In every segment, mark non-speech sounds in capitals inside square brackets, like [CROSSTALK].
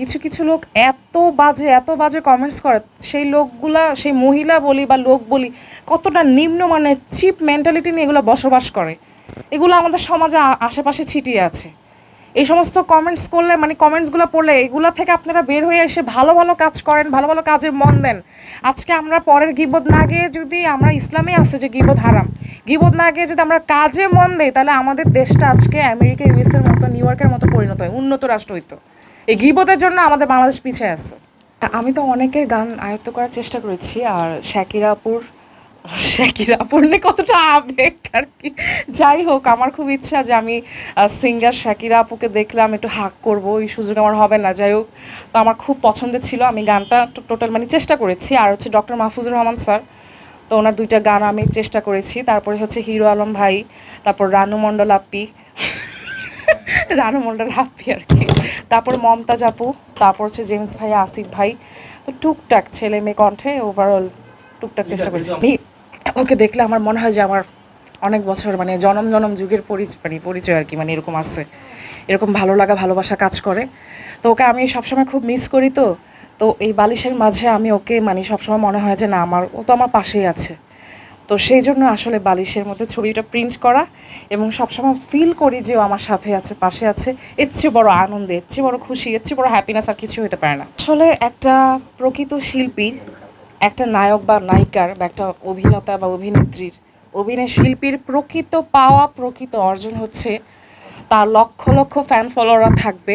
কিছু কিছু লোক এত বাজে এত বাজে কমেন্টস করে, সেই লোকগুলা, সেই মহিলা বলি বা লোক বলি কতটা নিম্ন মানে চিপ মেন্টালিটি নিয়ে এগুলো বসবাস করে। এগুলো আমাদের সমাজে আশেপাশে ছিটিয়ে আছে। এই সমস্ত কমেন্টস করলে মানে কমেন্টসগুলো পড়লে, এগুলো থেকে আপনারা বের হয়ে এসে ভালো ভালো কাজ করেন, ভালো ভালো কাজে মন দেন। আজকে আমরা পরের গিবদ না গিয়ে যদি আমরা ইসলামে আছে যে গিবদ হারাম গিবদ না গিয়ে যদি আমরা কাজে মন দেই, তাহলে আমাদের দেশটা আজকে আমেরিকা ইউএসের মতো নিউ ইয়র্কের মতো পরিণত হয়, উন্নত রাষ্ট্র হইতো। এই গিবদের জন্য আমাদের বাংলাদেশ পিছিয়ে আছে। আমি তো অনেকের গান আয়ত্ত করার চেষ্টা করেছি, আর শাকিরাপুর শাকিরাপুর নিয়ে কতটা আবেগ আর কি। যাই হোক, আমার খুব ইচ্ছা যে আমি সিঙ্গার শাকিরা আপুকে দেখলাম, একটু হাক করব, এই সুযোগ আমার হবে না, যাই হোক। তো আমার খুব পছন্দের ছিল, আমি গানটা টোটাল মানে চেষ্টা করেছি। আর হচ্ছে ডক্টর মাহফুজুর রহমান স্যার, তো ওনার দুইটা গান আমি চেষ্টা করেছি। তারপরে হচ্ছে হিরো আলম ভাই, তারপর রানু মণ্ডল আপ্পি [LAUGHS] রানু মন্ডল হাপ্পি আর কি। তারপর মমতাজ আপু তারপর হচ্ছে জেমস ভাই আসিফ ভাই। তো টুকটাক ছেলে মেয়ে কণ্ঠে ওভারঅল টুকটাক চেষ্টা করেছি। আমি ওকে দেখলে আমার মনে হয় যে আমার অনেক বছর মানে জনম জনম যুগের পরিচয় মানে পরিচয় আর কি মানে এরকম আছে। এরকম ভালো লাগা ভালোবাসা কাজ করে। তো ওকে আমি সবসময় খুব মিস করি তো। তো এই বালিশের মাঝে আমি ওকে মানে সবসময় মনে হয় যে না আমার ও তো আমার পাশেই আছে। তো সেই জন্য আসলে বালিশের মধ্যে ছবিটা প্রিন্ট করা এবং সবসময় ফিল করি যে ও আমার সাথে আছে, পাশে আছে। এর চেয়ে বড় আনন্দে, এর চেয়ে বড় খুশি, এর চেয়ে বড় হ্যাপিনেস আর কিছু হতে পারে না। আসলে একটা প্রকৃত শিল্পীর একটা নায়ক বা নায়িকার বা একটা অভিনেতা বা অভিনেত্রীর, অভিনয় শিল্পীর প্রকৃত পাওয়া, প্রকৃত অর্জন হচ্ছে তার লক্ষ লক্ষ ফ্যান ফলোয়াররা থাকবে।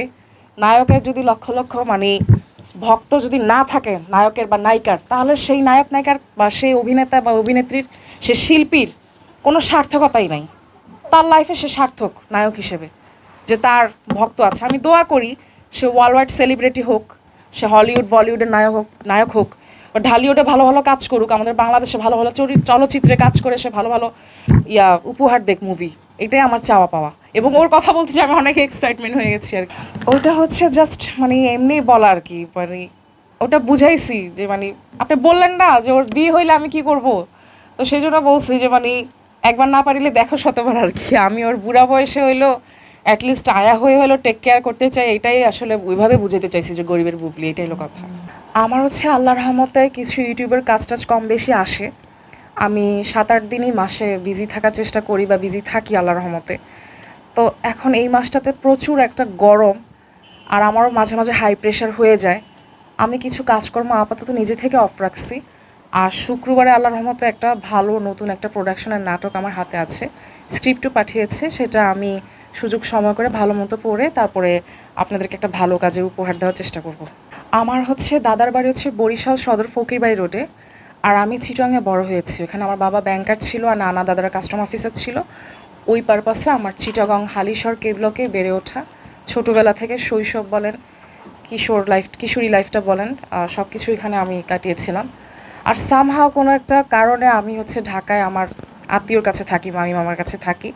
নায়কের যদি লক্ষ লক্ষ মানে ভক্ত যদি না থাকে নায়কের বা নায়িকার, তাহলে সেই নায়ক, নায়িকার বা সেই অভিনেতা বা অভিনেত্রীর, সে শিল্পীর কোনো সার্থকতাই নাই। তার লাইফে সে সার্থক, নায়ক হিসেবে। যে তার ভক্ত আছে। আমি দোয়া করি, সে ওয়ার্ল্ড সেলিব্রিটি হোক, সে হলিউড বলিউডের নায়ক হোক নায়ক হোক, বা ঢালিউডে ভালো ভালো কাজ করুক, আমাদের বাংলাদেশে ভালো ভালো চলচ্চিত্রে কাজ করে সে ভালো ভালো, ইয়া, উপহার দেখ মুভি এটাই আমার চাওয়া পাওয়া। এবং ওর কথা বলতে যে আমি অনেক এক্সাইটমেন্ট হয়ে গেছি আর কি। ওটা হচ্ছে জাস্ট মানে এমনি বলা আর কি মানে ওটা বুঝাইছি যে মানে আপনি বললেন না যে ওর বিয়ে হইলে আমি কি করব? তো সেই জন্য বলছি যে মানে একবার না পারিলে দেখো শতবার আর কি, আমি ওর বুড়া বয়সে হইল অ্যাটলিস্ট আয়া হয়ে হলো টেক কেয়ার করতে চাই, এটাই আসলে ওইভাবে বুঝাতে চাইছি যে গরিবের বুবলি, এটাই হলো কথা। আমার হচ্ছে আল্লাহ রহমতে কিছু ইউটিউবের কাজ টাজ কম বেশি আসে। আমি সাত আট দিনই মাসে বিজি থাকার চেষ্টা করি বা বিজি থাকি আল্লাহ রহমতে। তো এখন এই মাসটাতে প্রচুর একটা গরম আর আমারও মাঝে মাঝে হাই প্রেশার হয়ে যায়। আমি কিছু কাজকর্ম আপাতত নিজে থেকে অফ রাখছি। আর শুক্রবারে আল্লাহ রহমতে একটা ভালো নতুন একটা প্রোডাকশনের নাটক আমার হাতে আছে। স্ক্রিপ্টও পাঠিয়েছে, সেটা আমি সুযোগ সময় করে ভালো মতো পড়ে তারপরে আপনাদেরকে একটা ভালো কাজে উপহার দেওয়ার চেষ্টা করব। আমার হচ্ছে দাদার বাড়ি হচ্ছে বরিশাল সদর ফকিরবাড়ি রোডে। আর আমি চিটংয়ে বড় হয়েছি। ওখানে আমার বাবা ব্যাংকার ছিল আর নানা দাদারা কাস্টম অফিসার ছিল। ওই পারপাসে আমার চিটাগং হালিশহর কে ব্লকে বেড়ে ওঠা। ছোটোবেলা থেকে শৈশব বলেন, কিশোর লাইফ কিশোরী লাইফটা বলেন সব কিছু এখানে আমি কাটিয়েছিলাম। আর সামহাও কোনো একটা কারণে আমি হচ্ছে ঢাকায় আমার আত্মীয়র কাছে থাকি, মামি মামার কাছে থাকি।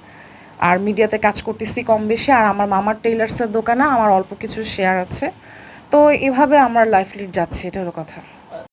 আর মিডিয়াতে কাজ করতেছি কম বেশি, আর আমার মামার টেইলার্সের দোকানে আমার অল্প কিছু শেয়ার আছে। তো এভাবে আমার লাইফ লিড যাচ্ছে, এটা হলো কথা।